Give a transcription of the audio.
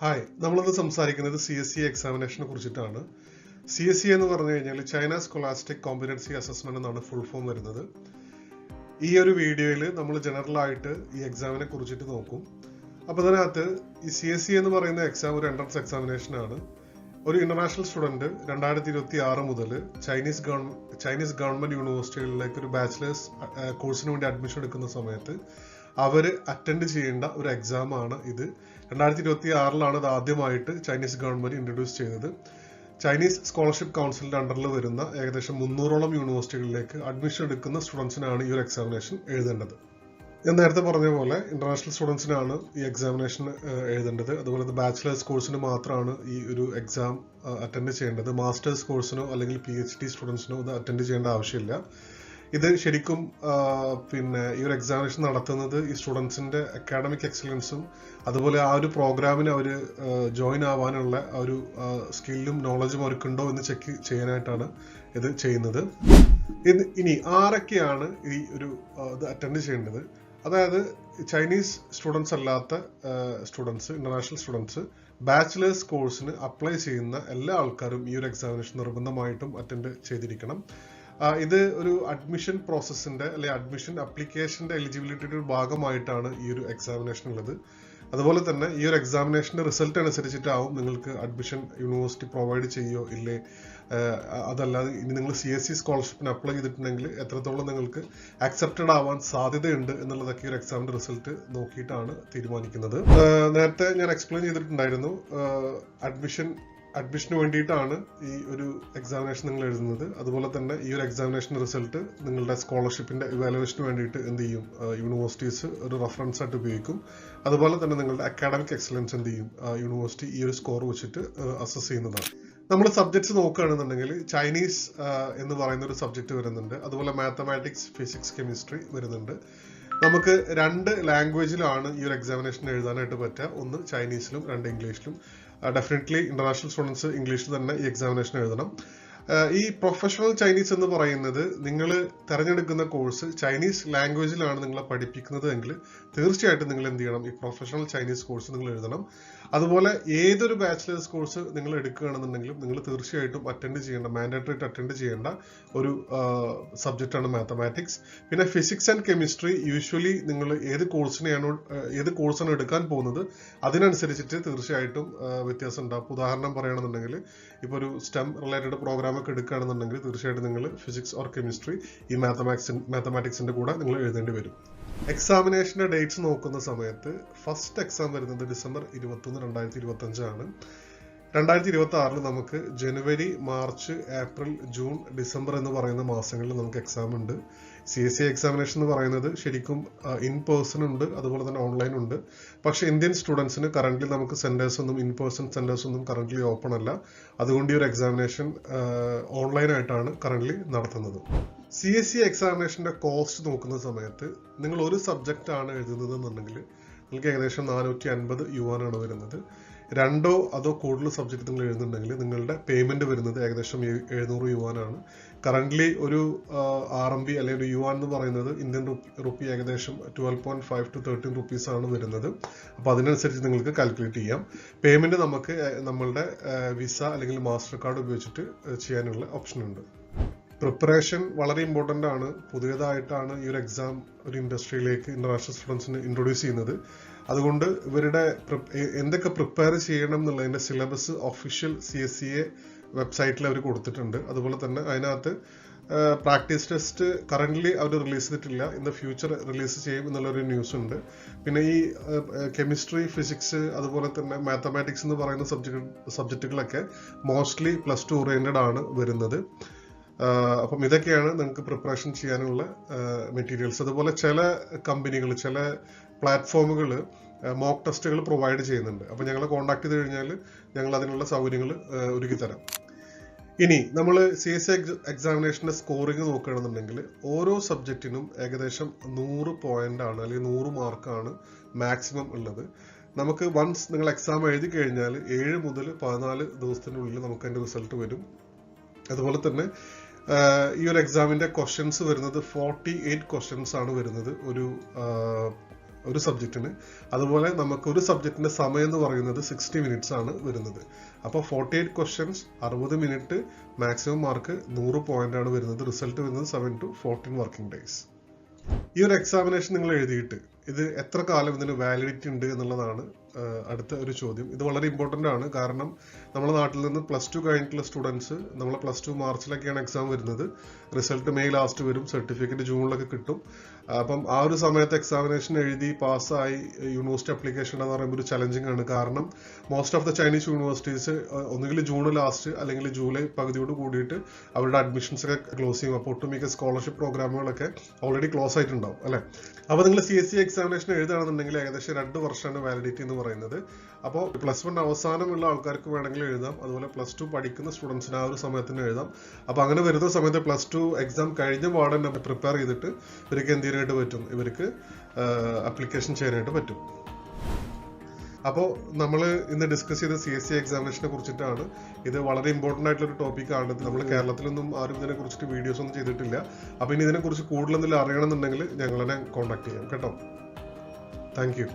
Hi നമ്മളിന്ന് സംസാരിക്കുന്നത് C S C എക്സാമിനേഷനെ കുറിച്ചിട്ടാണ്. സി എസ് സി എന്ന് പറഞ്ഞു കഴിഞ്ഞാൽ ചൈന സ്കോളാസ്റ്റിക് കോമ്പിറ്റൻസി അസസ്മെന്റ് എന്നാണ് ഫുൾ ഫോം വരുന്നത്. ഈ ഒരു വീഡിയോയിൽ നമ്മൾ ജനറൽ ആയിട്ട് ഈ എക്സാമിനെ കുറിച്ചിട്ട് നോക്കും. അപ്പോൾ അതിനകത്ത് ഈ സി എസ് സി എന്ന് പറയുന്ന എക്സാം ഒരു എൻട്രൻസ് എക്സാമിനേഷൻ ആണ്. ഒരു ഇന്റർനാഷണൽ സ്റ്റുഡന്റ് രണ്ടായിരത്തി ഇരുപത്തി ആറ് മുതൽ ചൈനീസ് ഗവൺമെന്റ് ചൈനീസ് ഗവൺമെന്റ് യൂണിവേഴ്സിറ്റികളിലേക്ക് ഒരു ബാച്ചിലേഴ്സ് കോഴ്സിന് വേണ്ടി അഡ്മിഷൻ എടുക്കുന്ന സമയത്ത് അവർ അറ്റൻഡ് ചെയ്യേണ്ട ഒരു എക്സാം ആണ് ഇത്. രണ്ടായിരത്തി ഇരുപത്തി ആറിലാണ് ഇത് ആദ്യമായിട്ട് ചൈനീസ് ഗവൺമെന്റ് ഇൻട്രൊഡ്യൂസ് ചെയ്തത്. ചൈനീസ് സ്കോളർഷിപ്പ് കൗൺസിലിന്റെ അണ്ടറിൽ വരുന്ന ഏകദേശം മുന്നൂറോളം യൂണിവേഴ്സിറ്റികളിലേക്ക് അഡ്മിഷൻ എടുക്കുന്ന സ്റ്റുഡൻസിനാണ് ഈ ഒരു എക്സാമിനേഷൻ എഴുതേണ്ടത്. ഞാൻ നേരത്തെ പറഞ്ഞ പോലെ ഇന്റർനാഷണൽ സ്റ്റുഡൻസിനാണ് ഈ എക്സാമിനേഷൻ എഴുതേണ്ടത്. അതുപോലെ ബാച്ചിലേഴ്സ് കോഴ്സിന് മാത്രമാണ് ഈ ഒരു എക്സാം അറ്റൻഡ് ചെയ്യേണ്ടത്. മാസ്റ്റേഴ്സ് കോഴ്സിനോ അല്ലെങ്കിൽ പി എച്ച് ഡി സ്റ്റുഡൻസിനോ ഇത് അറ്റൻഡ് ചെയ്യേണ്ട ആവശ്യമില്ല. ഇത് ശരിക്കും പിന്നെ ഈ ഒരു എക്സാമിനേഷൻ നടത്തുന്നത് ഈ സ്റ്റുഡൻസിന്റെ അക്കാഡമിക് എക്സലൻസും അതുപോലെ ആ ഒരു പ്രോഗ്രാമിന് അവർ ജോയിൻ ആവാനുള്ള ആ ഒരു സ്കില്ലും നോളജും അവർക്കുണ്ടോ എന്ന് ചെക്ക് ചെയ്യാനായിട്ടാണ് ഇത് ചെയ്യുന്നത്. ഇനി ആരൊക്കെയാണ് ഈ ഒരു ഇത് അറ്റൻഡ് ചെയ്യേണ്ടത്? അതായത് ചൈനീസ് സ്റ്റുഡൻസ് അല്ലാത്ത സ്റ്റുഡൻസ് ഇന്റർനാഷണൽ സ്റ്റുഡൻസ് ബാച്ചിലേഴ്സ് കോഴ്സിന് അപ്ലൈ ചെയ്യുന്ന എല്ലാ ആൾക്കാരും ഈ ഒരു എക്സാമിനേഷൻ നിർബന്ധമായിട്ടും അറ്റൻഡ് ചെയ്തിരിക്കണം. ഇത് ഒരു അഡ്മിഷൻ പ്രോസസ്സിന്റെ അല്ലെ അഡ്മിഷൻ അപ്ലിക്കേഷന്റെ എലിജിബിലിറ്റിയുടെ ഒരു ഭാഗമായിട്ടാണ് ഈ ഒരു എക്സാമിനേഷൻ ഉള്ളത്. അതുപോലെ തന്നെ ഈ ഒരു എക്സാമിനേഷന്റെ റിസൾട്ട് അനുസരിച്ചിട്ടാവും നിങ്ങൾക്ക് അഡ്മിഷൻ യൂണിവേഴ്സിറ്റി പ്രൊവൈഡ് ചെയ്യോ ഇല്ലേ? അതല്ലാതെ ഇനി നിങ്ങൾ സി എസ് സി സ്കോളർഷിപ്പിന് അപ്ലൈ ചെയ്തിട്ടുണ്ടെങ്കിൽ എത്രത്തോളം നിങ്ങൾക്ക് അക്സെപ്റ്റഡ് ആവാൻ സാധ്യതയുണ്ട് എന്നുള്ളതൊക്കെ ഒരു എക്സാമിന്റെ റിസൾട്ട് നോക്കിയിട്ടാണ് തീരുമാനിക്കുന്നത്. നേരത്തെ ഞാൻ എക്സ്പ്ലെയിൻ ചെയ്തിട്ടുണ്ടായിരുന്നു. അഡ്മിഷൻ അഡ്മിഷന് വേണ്ടിയിട്ടാണ് ഈ ഒരു എക്സാമിനേഷൻ നിങ്ങൾ എഴുതുന്നത്. അതുപോലെ തന്നെ ഈ ഒരു എക്സാമിനേഷൻ റിസൾട്ട് നിങ്ങളുടെ സ്കോളർഷിപ്പിന്റെ ഇവാലുവേഷന് വേണ്ടിയിട്ട് എന്ത് ചെയ്യും? യൂണിവേഴ്സിറ്റീസ് ഒരു റെഫറൻസ് ആയിട്ട് ഉപയോഗിക്കും. അതുപോലെ തന്നെ നിങ്ങളുടെ അക്കാഡമിക് എക്സലൻസ് എന്ത് ചെയ്യും? യൂണിവേഴ്സിറ്റി ഈ ഒരു സ്കോർ വെച്ചിട്ട് അസസ് ചെയ്യുന്നതാണ്. നമ്മൾ സബ്ജക്ട്സ് നോക്കുകയാണെന്നുണ്ടെങ്കിൽ ചൈനീസ് എന്ന് പറയുന്ന ഒരു സബ്ജക്ട് വരുന്നുണ്ട്. അതുപോലെ മാത്തമാറ്റിക്സ് ഫിസിക്സ് കെമിസ്ട്രി വരുന്നുണ്ട്. നമുക്ക് രണ്ട് ലാംഗ്വേജിലാണ് ഈ ഒരു എക്സാമിനേഷൻ എഴുതാനായിട്ട് പറ്റുക. ഒന്ന് ചൈനീസിലും രണ്ട് ഇംഗ്ലീഷിലും ഡെഫിനറ്റ്ലി ഇന്റർനാഷണൽ സ്റ്റുഡൻസ് ഇംഗ്ലീഷിൽ തന്നെ ഈ എക്സാമിനേഷൻ എഴുതണം. ഈ പ്രൊഫഷണൽ ചൈനീസ് എന്ന് പറയുന്നത് നിങ്ങൾ തിരഞ്ഞെടുക്കുന്ന കോഴ്സ് ചൈനീസ് ലാംഗ്വേജിലാണ് നിങ്ങളെ പഠിപ്പിക്കുന്നത് എങ്കിൽ തീർച്ചയായിട്ടും നിങ്ങൾ എന്ത് ചെയ്യണം? ഈ പ്രൊഫഷണൽ ചൈനീസ് കോഴ്സ് നിങ്ങൾ എഴുതണം. അതുപോലെ ഏതൊരു ബാച്ചിലേഴ്സ് കോഴ്സ് നിങ്ങൾ എടുക്കുകയാണെന്നുണ്ടെങ്കിലും നിങ്ങൾ തീർച്ചയായിട്ടും അറ്റൻഡ് ചെയ്യേണ്ട മാൻഡേറ്ററി ആയിട്ട് അറ്റൻഡ് ചെയ്യേണ്ട ഒരു സബ്ജക്റ്റാണ് മാത്തമാറ്റിക്സ് പിന്നെ ഫിസിക്സ് ആൻഡ് കെമിസ്ട്രി യൂഷ്വലി നിങ്ങൾ ഏത് കോഴ്സിനെയാണോ ഏത് കോഴ്സാണ് എടുക്കാൻ പോകുന്നത് അതിനനുസരിച്ചിട്ട് തീർച്ചയായിട്ടും വ്യത്യാസം ഉണ്ടാകും ഉദാഹരണം പറയുകയാണെന്നുണ്ടെങ്കിൽ ഇപ്പോൾ ഒരു സ്റ്റെം റിലേറ്റഡ് പ്രോഗ്രാം ഒക്കെ എടുക്കുകയാണെന്നുണ്ടെങ്കിൽ തീർച്ചയായിട്ടും നിങ്ങൾ ഫിസിക്സ് ഓർ കെമിസ്ട്രി ഈ മാത്തമാറ്റിക്സ് മാത്തമാറ്റിക്സിന്റെ കൂടെ നിങ്ങൾ എഴുതേണ്ടി വരും. എക്സാമിനേഷന്റെ ഡേറ്റ്സ് നോക്കുന്ന സമയത്ത് ഫസ്റ്റ് എക്സാം വരുന്നത് ഡിസംബർ ഇരുപത്തൊന്ന് രണ്ടായിരത്തി ഇരുപത്തി അഞ്ചാണ് രണ്ടായിരത്തി ഇരുപത്തി ആറിൽ നമുക്ക് ജനുവരി മാർച്ച് ഏപ്രിൽ ജൂൺ ഡിസംബർ എന്ന് പറയുന്ന മാസങ്ങളിൽ നമുക്ക് എക്സാം ഉണ്ട്. സി എസ് സി എക്സാമിനേഷൻ എന്ന് പറയുന്നത് ശരിക്കും ഇൻ പേഴ്സൺ ഉണ്ട് അതുപോലെ തന്നെ ഓൺലൈൻ ഉണ്ട്. പക്ഷേ ഇന്ത്യൻ സ്റ്റുഡൻസിന് കറന്റ്ലി നമുക്ക് സെന്റേഴ്സ് ഒന്നും ഇൻ പേഴ്സൺ സെന്റേഴ്സ് ഒന്നും കറന്റ്ലി ഓപ്പൺ അല്ല. അതുകൊണ്ട് ഈ ഒരു എക്സാമിനേഷൻ ഓൺലൈനായിട്ടാണ് ആയിട്ടാണ് കറന്റ് നടത്തുന്നത്. സി എസ് സി എക്സാമിനേഷന്റെ കോസ്റ്റ് നോക്കുന്ന സമയത്ത് നിങ്ങൾ ഒരു സബ്ജക്റ്റ് ആണ് എഴുതുന്നത് എന്നുണ്ടെങ്കിൽ നിങ്ങൾക്ക് ഏകദേശം നാനൂറ്റി അൻപത് യുവാനാണ് വരുന്നത്. രണ്ടോ അതോ കൂടുതൽ സബ്ജക്റ്റ് നിങ്ങൾ എഴുതുന്നുണ്ടെങ്കിൽ നിങ്ങളുടെ പേയ്മെന്റ് വരുന്നത് ഏകദേശം എഴുന്നൂറ് യുവാനാണ്. കറന്റ്ലി ഒരു ആർ എം ബി അല്ലെങ്കിൽ ഒരു യുവാൻ എന്ന് പറയുന്നത് ഇന്ത്യൻ റുപ്പി ഏകദേശം twelve point five to thirteen rupees ആണ് വരുന്നത്. അപ്പോൾ അതിനനുസരിച്ച് നിങ്ങൾക്ക് കാൽക്കുലേറ്റ് ചെയ്യാം. പേയ്മെന്റ് നമുക്ക് നമ്മളുടെ വിസ അല്ലെങ്കിൽ മാസ്റ്റർ കാർഡ് ഉപയോഗിച്ചിട്ട് ചെയ്യാനുള്ള ഓപ്ഷൻ ഉണ്ട്. പ്രിപ്പറേഷൻ വളരെ ഇമ്പോർട്ടന്റ് ആണ്. പുതിയതായിട്ടാണ് ഈ ഒരു എക്സാം ഒരു ഇൻഡസ്ട്രിയിലേക്ക് ഇന്റർനാഷണൽ സ്റ്റുഡൻസിന് ഇൻട്രൊഡ്യൂസ് ചെയ്യുന്നത്. അതുകൊണ്ട് ഇവരുടെ എന്തൊക്കെ പ്രിപ്പയർ ചെയ്യണം എന്നുള്ളതിന്റെ syllabus official C S C A വെബ്സൈറ്റിൽ അവർ കൊടുത്തിട്ടുണ്ട്. അതുപോലെ തന്നെ അതിനകത്ത് പ്രാക്ടീസ് ടെസ്റ്റ് കറന്റ്ലി അവർ റിലീസ് ചെയ്തിട്ടില്ല. ഇൻ ദ ഫ്യൂച്ചർ റിലീസ് ചെയ്യും എന്നുള്ളൊരു ന്യൂസ് ഉണ്ട്. പിന്നെ ഈ കെമിസ്ട്രി ഫിസിക്സ് അതുപോലെ തന്നെ മാത്തമാറ്റിക്സ് എന്ന് പറയുന്ന സബ്ജക്ട് സബ്ജക്റ്റുകളൊക്കെ മോസ്റ്റ്ലി പ്ലസ് ടു ഓറിയന്റഡ് ആണ് വരുന്നത്. അപ്പം ഇതൊക്കെയാണ് നിങ്ങൾക്ക് പ്രിപ്പറേഷൻ ചെയ്യാനുള്ള മെറ്റീരിയൽസ് അതുപോലെ ചില കമ്പനികൾ ചില പ്ലാറ്റ്ഫോമുകൾ മോക്ക് ടെസ്റ്റുകൾ പ്രൊവൈഡ് ചെയ്യുന്നുണ്ട്. അപ്പം ഞങ്ങളെ കോൺടാക്ട് ചെയ്ത് കഴിഞ്ഞാൽ ഞങ്ങൾ അതിനുള്ള സൗകര്യങ്ങൾ ഒരുക്കി തരാം. ഇനി നമ്മൾ സി എസ് എക്സാമിനേഷന്റെ സ്കോറിംഗ് നോക്കുകയാണെന്നുണ്ടെങ്കിൽ ഓരോ സബ്ജക്റ്റിനും ഏകദേശം നൂറ് പോയിന്റ് ആണ് അല്ലെങ്കിൽ നൂറ് മാർക്കാണ് മാക്സിമം ഉള്ളത്. നമുക്ക് വൺസ് നിങ്ങൾ എക്സാം എഴുതി കഴിഞ്ഞാൽ ഏഴ് മുതൽ പതിനാല് ദിവസത്തിനുള്ളിൽ നമുക്ക് അതിന്റെ റിസൾട്ട് വരും. അതുപോലെ തന്നെ ഈ ഒരു എക്സാമിന്റെ ക്വസ്റ്റ്യൻസ് വരുന്നത് ഫോർട്ടി എയ്റ്റ് ക്വസ്റ്റ്യൻസ് ആണ് വരുന്നത് ഒരു ഒരു സബ്ജക്റ്റിന് അതുപോലെ നമുക്ക് ഒരു സബ്ജക്റ്റിന്റെ സമയം എന്ന് പറയുന്നത് സിക്സ്റ്റി മിനിറ്റ്സ് ആണ് വരുന്നത്. അപ്പോൾ ഫോർട്ടി എയ്റ്റ് ക്വസ്റ്റ്യൻസ് അറുപത് മിനിറ്റ് മാക്സിമം മാർക്ക് നൂറ് പോയിന്റ് ആണ് വരുന്നത്. റിസൾട്ട് വരുന്നത് seven to fourteen working days ഈ ഒരു എക്സാമിനേഷൻ നിങ്ങൾ എഴുതിയിട്ട് ഇത് എത്ര കാലം ഇതിന് വാലിഡിറ്റി ഉണ്ട് എന്നുള്ളതാണ് അടുത്ത ഒരു ചോദ്യം. ഇത് വളരെ ഇമ്പോർട്ടന്റ് ആണ്. കാരണം നമ്മുടെ നാട്ടിൽ നിന്ന് പ്ലസ് ടു കഴിഞ്ഞിട്ടുള്ള സ്റ്റുഡൻസ് നമ്മളെ പ്ലസ് ടു മാർച്ചിലൊക്കെയാണ് എക്സാം വരുന്നത്. റിസൾട്ട് മെയ് ലാസ്റ്റ് വരും. സർട്ടിഫിക്കറ്റ് ജൂണിലൊക്കെ കിട്ടും. അപ്പം ആ ഒരു സമയത്ത് എക്സാമിനേഷൻ എഴുതി പാസ്സായി യൂണിവേഴ്സിറ്റി അപ്ലിക്കേഷൻ എന്ന് പറയുമ്പോൾ ഒരു ചലഞ്ചിങ് ആണ്. കാരണം most of the Chinese universities ഒന്നുകിൽ ജൂൺ ലാസ്റ്റ് അല്ലെങ്കിൽ ജൂലൈ പകുതിയോട് കൂടിയിട്ട് അവരുടെ അഡ്മിഷൻസ് ഒക്കെ ക്ലോസ് ചെയ്യും. അപ്പോൾ ഒട്ടുമിക്ക സ്കോളർഷിപ്പ് പ്രോഗ്രാമുകളൊക്കെ ഓൾറെഡി ക്ലോസ് ആയിട്ടുണ്ടാവും അല്ലേ? അപ്പോൾ നിങ്ങൾ സി എസ് സി എക്സാമിനേഷൻ എഴുതുകയാണെന്നുണ്ടെങ്കിൽ ഏകദേശം രണ്ട് വർഷമാണ് വാലിഡിറ്റി എന്ന് പറയുന്നത്. അപ്പോൾ പ്ലസ് വൺ അവസാനമുള്ള ആൾക്കാർക്ക് വേണമെങ്കിൽ എഴുതാം. അതുപോലെ പ്ലസ് ടു പഠിക്കുന്ന സ്റ്റുഡൻസിന് ആ ഒരു സമയത്തിന് എഴുതാം. അപ്പോൾ അങ്ങനെ വരുന്ന സമയത്ത് പ്ലസ് ടു എക്സാം കഴിഞ്ഞ പാടെ തന്നെ പ്രിപ്പയർ ചെയ്തിട്ട് ഇവർക്ക് എന്ത് ചെയ്യാനായിട്ട് പറ്റും. ഇവർക്ക് അപ്ലിക്കേഷൻ ചെയ്യാനായിട്ട് പറ്റും. അപ്പോൾ നമ്മൾ ഇന്ന് ഡിസ്കസ് ചെയ്ത സി എസ് സി എക്സാമിനേഷനെ കുറിച്ചിട്ടാണ്. ഇത് വളരെ ഇമ്പോർട്ടന്റ് ആയിട്ടുള്ള ഒരു ടോപ്പിക്കാണ് നമ്മൾ കേരളത്തിലൊന്നും ആരും ഇതിനെ കുറിച്ചിട്ട് വീഡിയോസ് ഒന്നും ചെയ്തിട്ടില്ല. അപ്പോൾ ഇനി ഇതിനെക്കുറിച്ച് കൂടുതൽ എന്തെങ്കിലും അറിയണമെന്നുണ്ടെങ്കിൽ ഞങ്ങളെ കോൺടാക്ട് ചെയ്യാം. കേട്ടോ? Thank you